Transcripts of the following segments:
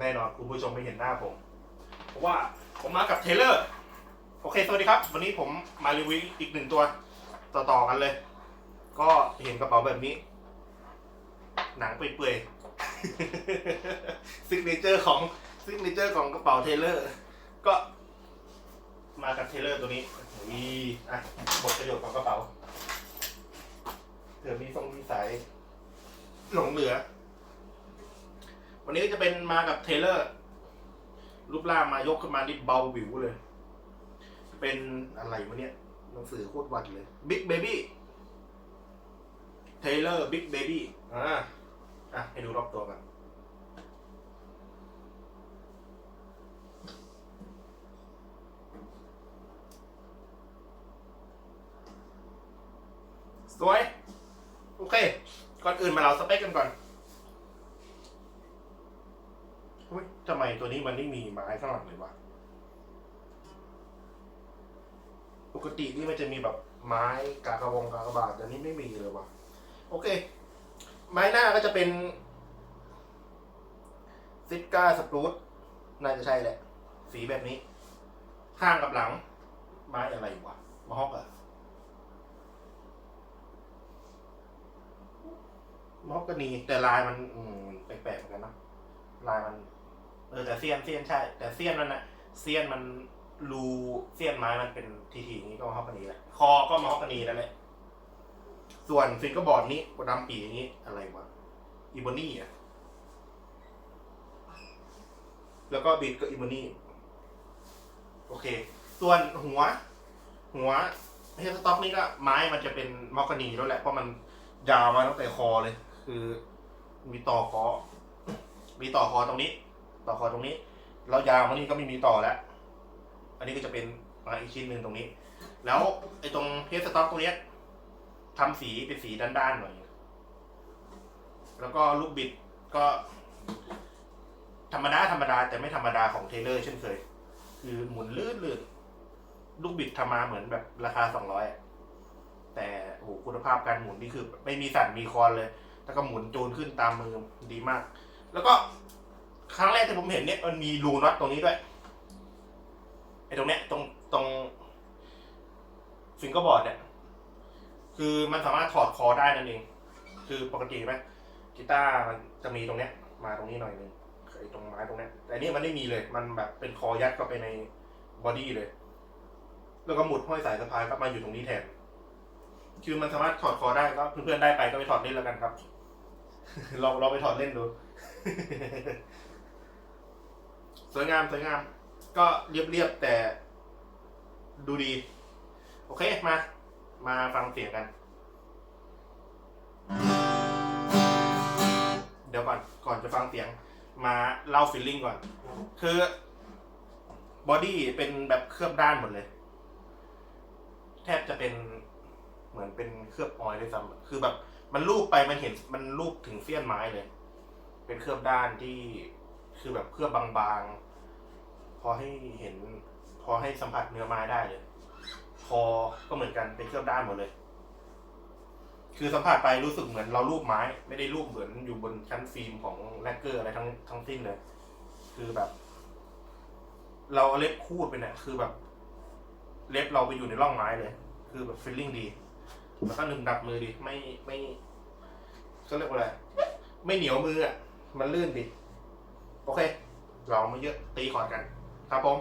แน่นอนคุณผู้ชมไม่เห็นหน้าผม เพราะว่าผมมากับเทเลอร์ โอเค สวัสดีครับ วันนี้ผมมารีวิวอีกหนึ่งตัวต่อๆกันเลย ก็เห็นกระเป๋าแบบนี้ หนังเปื่อยๆซิกเนเจอร์ของซิกเนเจอร์ของกระเป๋าเทเลอร์ ก็มากับเทเลอร์ตัวนี้อีอะบทประโยชน์ของกระเป๋าเผื่อมีทรงมีสายหลงเหลือ วันนี้จะเป็นมากับเทเลอร์ รูปร่างมายกขึ้นมานี่เบาหวิวเลย เป็นอะไรวะเนี่ยหนังสือโคตรวัดเลย Big Baby Taylor Big Baby อ่าอะ ให้ดูรอบตัวกันสวย โอเค ก่อนอื่นมาเราสเปคกันก่อน เฮ้ยทำไมตัวนี้มันไม่มีไม้ข้างหลังเลยวะ ปกตินี่มันจะมีแบบไม้กากระวงกากระบาทแต่นี่ไม่มีเลยวะโอเค ไม้หน้าก็จะเป็นซิกาสปรูตน่าจะใช่แหละ สีแบบนี้ ข้างกับหลัง ไม้อะไรวะมาฮอกอะมอกกนีแต่ลายมัน อืมแปลกๆเหมือนกันนะลายมัน เออแต่เซียนเซียนใช่ แต่เซียนมันอะเซียนมันรูเซียนไม้มันเป็นทีทีอย่างนี้ก็มาฮอกกานีแหละคอก็มาฮอกกานีนั่นแหละส่วนฟิงกอร์บอร์ดนี้ดำปีอย่างนี้อะไรวะอีโบนี่อะแล้วก็บิดก็อีโบนี่โอเค ส่วนหัว หัวเฮสต็อกนี่ก็ไม้มันจะเป็นมอกกานีแล้วแหละเพราะมันยาวมาตั้งแต่คอเลย คือมีต่อคอมีต่อคอตรงนี้ ต่อคอตรงนี้แล้วยาวมานี่ก็ไม่มีต่อแล้ว อันนี้ก็จะเป็นมาอีกชิ้นหนึ่งตรงนี้ แล้วไอ้ตรงเฮดสต็อกตรงเนี้ยทำสีเป็นสีด้านๆหน่อย แล้วก็ลูกบิดก็ ธรรมดาธรรมดาแต่ไม่ธรรมดาของเทเลอร์เช่นเคย คือหมุนลื่นลื่นลูกบิดทำมาเหมือนแบบราคาสองร้อยแต่โอ้โหคุณภาพการหมุนนี่คือ ไม่มีสั่นมีคอนเลย แล้วก็หมุนจูนขึ้นตามมือดีมาก แล้วก็ ครั้งแรกที่ผมเห็นเนี่ยมันมีรูน็อตตรงนี้ด้วยไอ้ตรงเนี้ยตรงตรงฟิงเกอร์บอร์ดเนี่ย คือมันสามารถถอดคอได้นั่นเอง คือปกติไหมกีตาร์มันจะมีตรงเนี้ย มาตรงนี้หน่อยนึงไอ้ตรงไม้ตรงเนี้ย แต่นนี่มันไม่มีเลย มันแบบเป็นคอยัดเข้าไปในบอดี้เลย แล้วก็หมุดห้อยสายสะพายก็มาอยู่ตรงนี้แทน คือมันสามารถถอดคอได้ก็เพื่อนๆได้ไปก็ไปถอดเล่นแล้วกันครับ ลองลองไปถอดเล่นดู สวยงามสวยงาม ก็เรียบๆแต่ดูดี โอเคมา มาฟังเสียงกัน เดี๋ยวก่อนก่อนจะฟังเสียง มาเล่าฟีลลิ่งก่อน คือบอดี้เป็นแบบเคลือบด้านหมดเลย แทบจะเป็นเหมือนเป็นเคลือบออยล์ด้วยซ้ำคือแบบมันรูปไปมันเห็นมันรูปถึงเสี้ยนไม้เลย เป็นเคลือบด้านที่ คือแบบเคลือบบางๆ พอให้เห็น พอให้สัมผัสเนื้อไม้ได้เลย คอก็เหมือนกันเป็นเคลือบด้านหมดเลย คือสัมผัสไปรู้สึกเหมือนเรารูปไม้ ไม่ได้รูปเหมือนอยู่บนชั้นฟิล์มของแลกเกอร์อะไรทั้งทั้งสิ้นเลย คือแบบ เราเอาเล็บคูดไปเนี่ยคือแบบ เล็บเราไปอยู่ในร่องไม้เลย คือแบบฟีลลิ่งดีแล้วก็หนึ่งดับมือดีไม่ไม่เขาเรียกว่าอะไรไม่เหนียวมืออะมันลื่นดี โอเคลองมาเยอะตีคอร์ดกัน ครับผม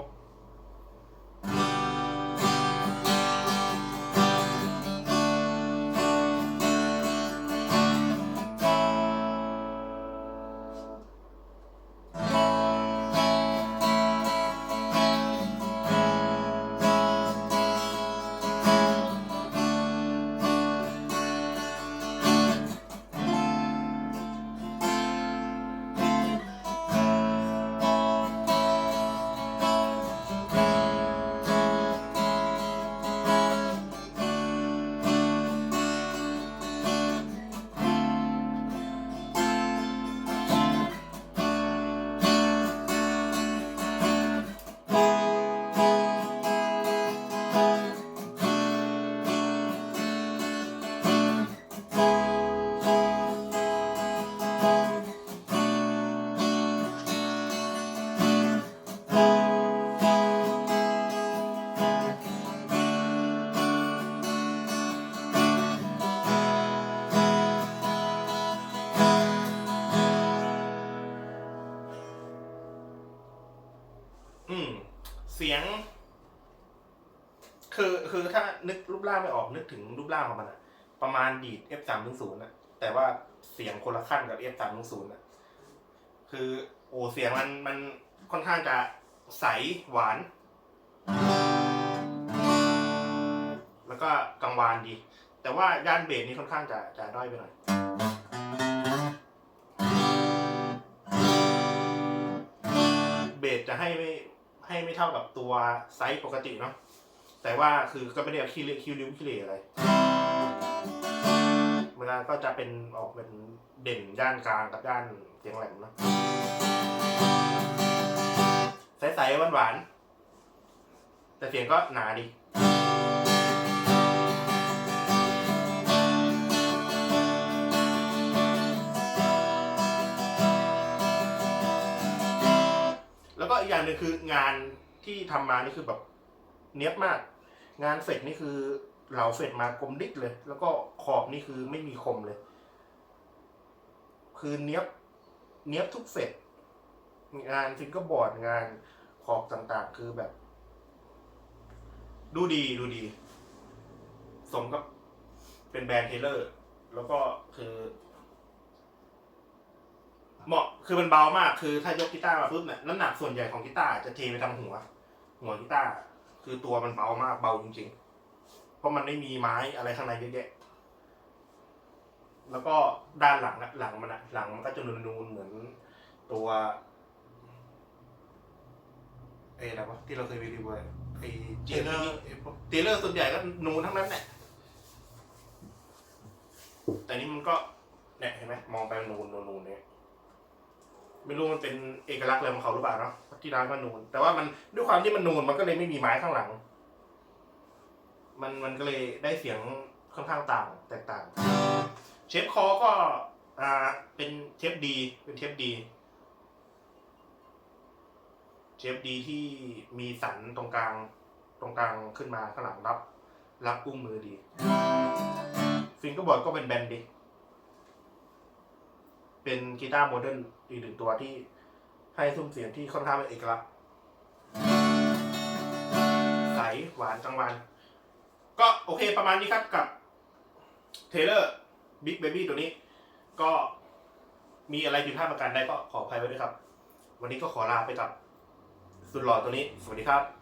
คือคือถ้านึกรูปร่างไม่ออกนึกถึงรูปร่างของมันอะประมาณดีด F สามถึงศูนย์ะแต่ว่าเสียงคนละขั้นกับ F สามถึงศูนย์ะคือ โอ้เสียงมันมันค่อนข้างจะใสหวาน แล้วก็กังวานดี แต่ว่าย่านเบสนี่ค่อนข้างจะจะด้อยไปหน่อยเบสจะให้ไม่ให้ไม่เท่ากับตัวไซส์ปกติเนาะ แต่ว่าคือก็ไม่ได้เอาขี้เละคิ้วริ้วขี้เรอะไรเวลาก็จะเป็นออกเป็นเด่นย่านกลางกับย่านเสียงแหลมนะใสๆหวานๆแต่เสียงก็หนาดีแล้วก็อีกอย่างหนึ่งคืองานที่ทำมานี่คือแบบ เนี้ยบมาก งานเฟดนี่คือเหลาเฟดมากลมดิกเลย แล้วก็ขอบนี่คือไม่มีคมเลย คือเนี้ยบเนี้ยบทุกเฟดงานฟิงเกอร์บอร์ดงานขอบต่างๆ คือแบบ ดูดีดูดี สมกับเป็นแบรนด์เทเลอร์ แล้วก็คือ เหมาะคือมันเบามาก คือถ้ายกกีตาร์มาปุ๊บเนี่ยน้ำหนักส่วนใหญ่ของกีตาร์จะเทไปทางหัว หัวกีตาร์ คือตัวมันเบามากเบาจริงๆ เพราะมันไม่มีไม้อะไรข้างในเยอะแยะ แล้วก็ด้านหลังนะหลังมันอะหลังมันก็จะนูนๆเหมือนตัวเอ้อะไรวะที่เราเคยรีวิวไว้ไอ้เจเลอร์เจเลอร์ส่วนใหญ่ก็นูนทั้งนั้นแหละแต่นี่มันก็เนี่ยเห็นไหมมองไปมันนูนนูนๆเนี่ยไม่รู้มันเป็นเอกลักษณ์อะไรของเขาหรือเปล่าเนาะ ที่ร้านมันนูน แต่ว่ามันด้วยความที่มันนูนมันก็เลยไม่มีไม้ข้างหลัง มันมันก็เลยได้เสียงค่อนข้างต่างแตกต่าง เชฟคอก็อ่าเป็นเชฟดีเป็นเชฟดี เชฟดีที่มีสันตรงกลางตรงกลางขึ้นมาข้างหลังรับ รับอุ้งมือดี ฟิงกอร์บอร์ดก็เป็นแบนดี เป็นกีตาร์โมเดิร์นอีกหนึ่งตัวที่ ให้ซุ้มเสียงที่ค่อนข้างเป็นเอกลักษณ์ใสหวานกลางวัน ก็โอเคประมาณนี้ครับกับเทเลอร์บิ๊กเบบี้ตัวนี้ ก็มีอะไรผิดพลาดประการใดก็ขออภัยไว้ด้วยครับ วันนี้ก็ขอลาไปกับสุดหล่อตัวนี้ สวัสดีครับ